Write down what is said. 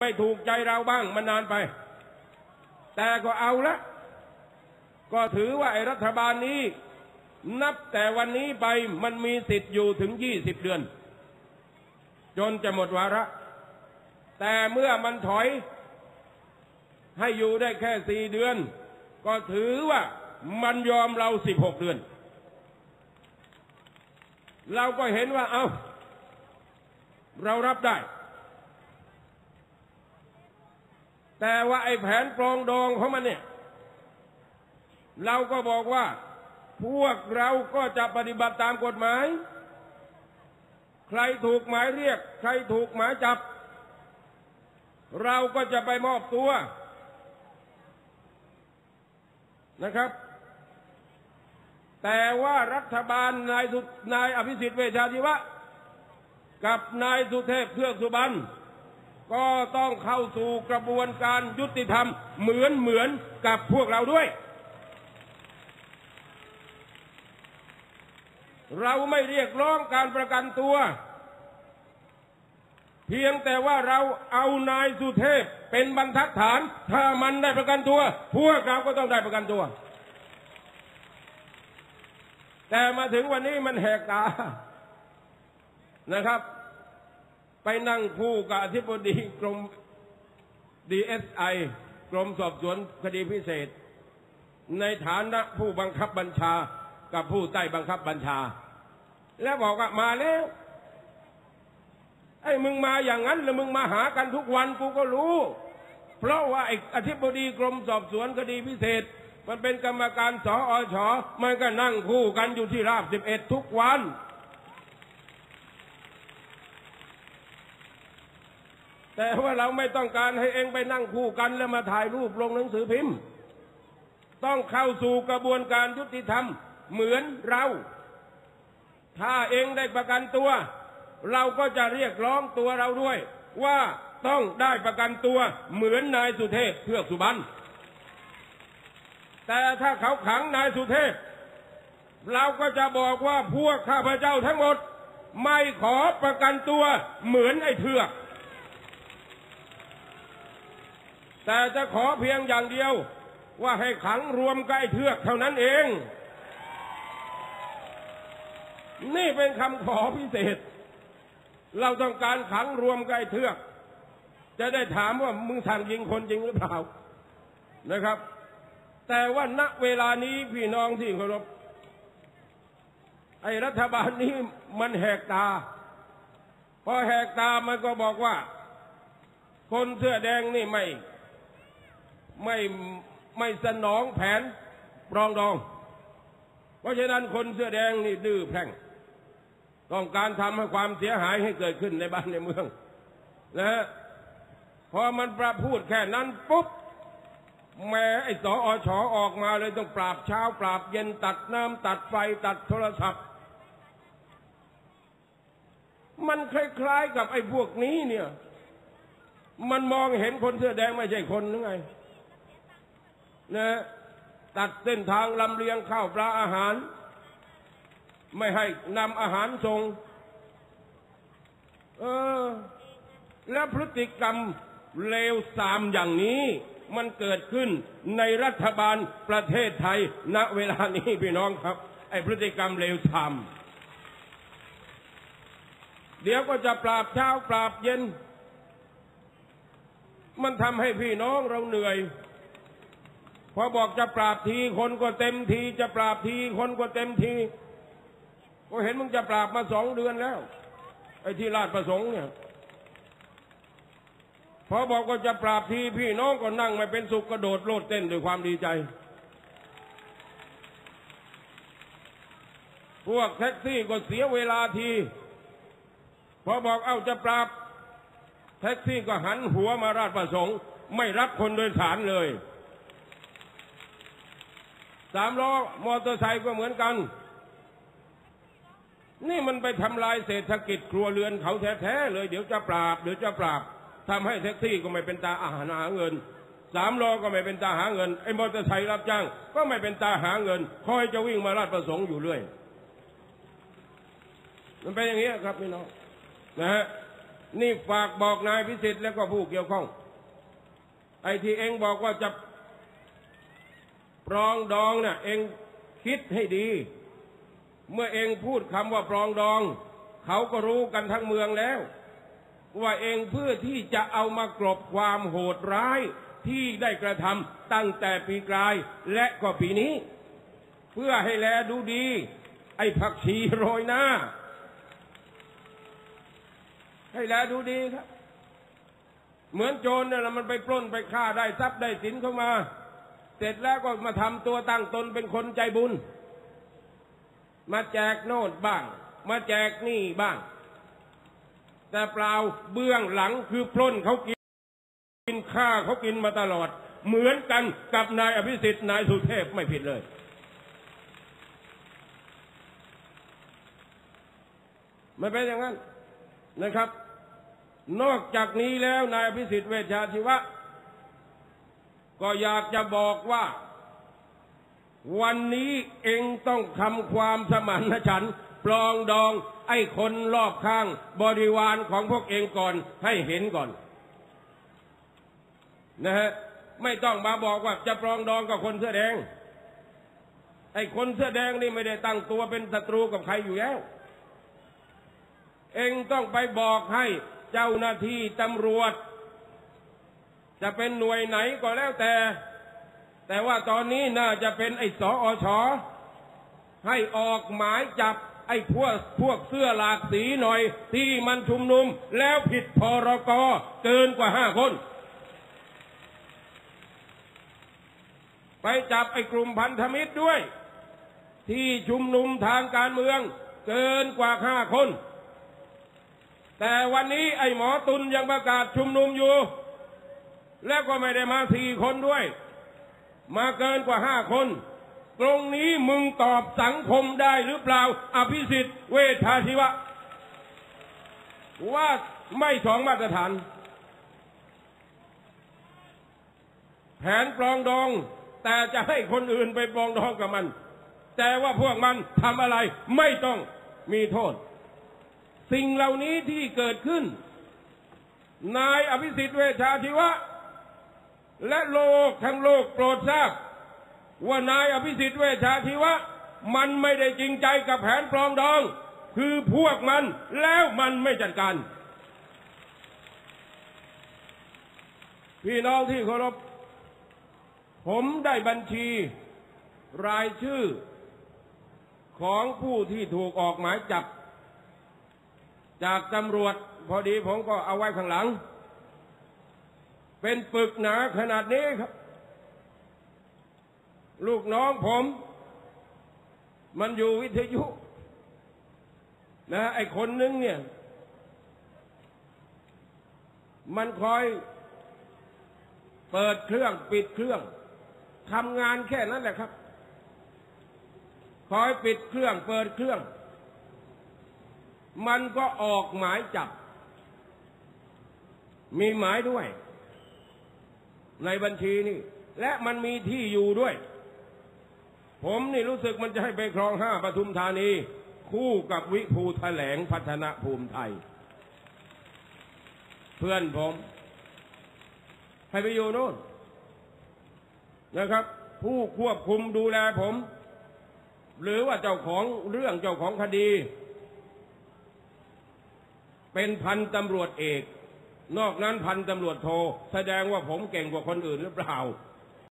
ไม่ถูกใจเราบ้างมันนานไป แต่ก็เอาละ ก็ถือว่าไอ้รัฐบาลนี้ นับแต่วันนี้ไปมันมีสิทธิ์อยู่ถึงยี่สิบเดือน จนจะหมดวาระ แต่เมื่อมันถอย ให้อยู่ได้แค่สี่เดือน ก็ถือว่ามันยอมเราสิบหกเดือน เราก็เห็นว่าเอาเรารับได้ แต่ว่าไอ้แผนปรองดองของมันเนี่ย เราก็บอกว่า พวกเราก็จะปฏิบัติตามกฎหมาย ใครถูกหมายเรียก ใครถูกหมายจับ เราก็จะไปมอบตัวนะครับ แต่ว่ารัฐบาลนายสุนายอภิสิทธิ์เวชชาชีวะ กับนายสุเทพเทือกสุบรรณ ก็ต้องเข้าสู่กระบวนการยุติธรรมเหมือนเหมือนกับพวกเราด้วย เราไม่เรียกร้องการประกันตัว เพียงแต่ว่าเราเอานายสุเทพเป็นบรรทัดฐาน ถ้ามันได้ประกันตัว พวกเราก็ต้องได้ประกันตัว แต่มาถึงวันนี้มันแหกตานะครับ ไปนั่งคู่กับอธิบดีกรมดีเอสไอกรมสอบสวนคดีพิเศษ ในฐานะผู้บังคับบัญชากับผู้ใต้บังคับบัญชา แล้วบอกว่ามาแล้วไอ้มึงมาอย่างนั้นแล้วมึงมาหากันทุกวันกูก็รู้ เพราะว่าไอ้อธิบดีกรมสอบสวนคดีพิเศษ มันเป็นกรรมการสออชอมันก็นั่งคู่กันอยู่ที่ราบสิบเอ็ดทุกวัน แต่ว่าเราไม่ต้องการให้เองไปนั่งคู่กันแล้วมาถ่ายรูปลงหนังสือพิมพ์ ต้องเข้าสู่กระบวนการยุติธรรมเหมือนเรา ถ้าเองได้ประกันตัว เราก็จะเรียกร้องตัวเราด้วย ว่าต้องได้ประกันตัวเหมือนนายสุเทพเพื่อกสุบรรณแต่ถ้าเขาขังนายสุเทพ เราก็จะบอกว่าพวกข้าพเจ้าทั้งหมด ไม่ขอประกันตัวเหมือนไอ้เถือก แต่จะขอเพียงอย่างเดียว ว่าให้ขังรวมใกับไอ้เถือกเท่านั้นเอง นี่เป็นคำขอพิเศษ เราต้องการขังรวมใกับไอ้เถือก จะได้ถามว่ามึงสั่งยิงคนจริงหรือเปล่านะครับ แต่ว่าณเวลานี้พี่น้องที่เคารพไอ้รัฐบาลนี้มันแหกตา พอแหกตามันก็บอกว่า คนเสื้อแดงนี่ไม่ ไม่ไม่สนองแผนปรองดอง เพราะฉะนั้นคนเสื้อแดงนี่ดื้อแพร่ง ต้องการทำให้ความเสียหายให้เกิดขึ้นในบ้านในเมืองนะฮะพอมันประพูดแค่นั้นปุ๊บแม้ไอ้สออชอออกมาเลยต้องปราบเช้า ปราบเย็นตัดน้ำตัดไฟตัดโทรศัพท์ มันคล้ายๆกับไอ้พวกนี้เนี่ย มันมองเห็นคนเสื้อแดงไม่ใช่คนหรือไง นะตัดเส้นทางลำเลียงข้าวปลาอาหาร ไม่ให้นำอาหารส่งเออ และพฤติกรรมเลวสามอย่างนี้ มันเกิดขึ้นในรัฐบาลประเทศไทย ณเวลานี้พี่น้องครับ ไอพฤติกรรมเลวทามเดี๋ยวก็จะปราบเช้าปราบเย็น มันทำให้พี่น้องเราเหนื่อย พอบอกจะปราบทีคนก็เต็มที จะปราบทีคนก็เต็มที ก็เห็นมึงจะปราบมาสองเดือนแล้ว ไอ้ที่ราชประสงค์เนี่ยพอบอกว่าจะปราบทีพี่น้องก็นั่งไม่เป็นสุขกระโดดโลดเต้นด้วยความดีใจ พวกแท็กซี่ก็เสียเวลาทีพอบอกเอ้าจะปราบ แท็กซี่ก็หันหัวมาราชประสงค์ ไม่รับคนโดยสารเลย สามล้อมอเตอร์ไซค์ก็เหมือนกัน นี่มันไปทำลายเศรษฐกิจครัวเรือนเขาแท้ๆเลย เดี๋ยวจะปราบ เดี๋ยวจะปราบทำให้แท็กซี่ก็ไม่เป็นตาอาหารหาเงินสามล้อก็ไม่เป็นตาหาเงินไอ้มอเตอร์ไซค์รับจ้าง ก็ไม่เป็นตาหาเงิน คอยจะวิ่งมาราชประสงค์อยู่เรื่อย มันเป็นอย่างนี้ครับพี่น้องนะฮะนี่ฝากบอกนายพิสิทธิ์แล้วก็ผู้เกี่ยวข้อง ไอ้ที่เองบอกว่าจะ ปรองดองน่ะ เองคิดให้ดี เมื่อเองพูดคำว่าปรองดอง เขาก็รู้กันทั้งเมืองแล้ว ว่าเองเพื่อที่จะเอามากรบความโหดร้ายที่ได้กระทำตั้งแต่ปีกลายและก็ปีนี้ เพื่อให้แลดูดี ไอ้ผักชีโรยหน้า ให้แลดูดีครับ เหมือนโจรเนี่ยมันไปปล้นไปฆ่าได้ทรัพย์ได้สินเข้ามา เสร็จแล้วก็มาทำตัวตั้งตนเป็นคนใจบุญ มาแจกโน่นบ้าง มาแจกนี่บ้าง แต่เปล่าเบื้องหลังคือปล้นเขากินกินข้าเขากินมาตลอด เหมือนกันกับนายอภิสิทธิ์นายสุเทพไม่ผิดเลยไม่เป็นอย่างนั้นนะครับ นอกจากนี้แล้วนายอภิสิทธิ์เวชชาชีวะ ก็อยากจะบอกว่า วันนี้เองต้องทำความสมานฉันท์ปลองดอง ไอ้คนรอบข้างบริวารของพวกเองก่อนให้เห็นก่อน นะฮะไม่ต้องมาบอกว่าจะปรองดองกับคนเสื้อแดง ไอ้คนเสื้อแดงนี่ไม่ได้ตั้งตัวเป็นศัตรูกับใครอยู่แล้ว เองต้องไปบอกให้เจ้าหน้าที่ตำรวจ จะเป็นหน่วยไหนก็แล้วแต่ แต่ว่าตอนนี้น่าจะเป็นไอ้สออชอให้ออกหมายจับไอ้พวกพวกเสื้อหลากสีหน่อย ที่มันชุมนุมแล้วผิดพรกเกินกว่าห้าคน ไปจับไอ้กลุ่มพันธมิตรด้วย ที่ชุมนุมทางการเมืองเกินกว่าห้าคน แต่วันนี้ไอ้หมอตุลยังประกาศชุมนุมอยู่ แล้วก็ไม่ได้มาสี่คนด้วย มาเกินกว่าห้าคน ตรงนี้มึงตอบสังคมได้หรือเปล่า อภิสิทธิ์เวชาชีวะ ว่าไม่สองมาตรฐาน แผนปลองดอง แต่จะให้คนอื่นไปปลองดองกับมัน แต่ว่าพวกมันทำอะไรไม่ต้องมีโทษ สิ่งเหล่านี้ที่เกิดขึ้น นายอภิสิทธิ์เวชาชีวะ และโลกทั้งโลกโปรดทราบ ว่านายอภิสิทธิ์เวชาชีวะ มันไม่ได้จริงใจกับแผนปลองดอง คือพวกมันแล้วมันไม่จัดการ พี่น้องที่เคารพผมได้บัญชีรายชื่อของผู้ที่ถูกออกหมายจับ จากตำรวจพอดีผมก็เอาไว้ข้างหลัง เป็นปึกหนาขนาดนี้ครับ ลูกน้องผม มันอยู่วิทยุ นะไอคนนึงเนี่ย มันคอยเปิดเครื่องปิดเครื่องทำงานแค่นั้นแหละครับ คอยปิดเครื่องเปิดเครื่อง มันก็ออกหมายจับ มีหมายด้วย ในบัญชีนี่ และมันมีที่อยู่ด้วย ผมนี่รู้สึกมันจะให้ไปครองห้าปทุมธานี คู่กับวิภูแถลงพัฒนาภูมิไทย เพื่อนผม ให้ไปอยู่โน่นนะครับ ผู้ควบคุมดูแลผม หรือว่าเจ้าของเรื่องเจ้าของคดี เป็นพันตำรวจเอก นอกนั้นพันตำรวจโท แสดงว่าผมเก่งกว่าคนอื่นหรือเปล่า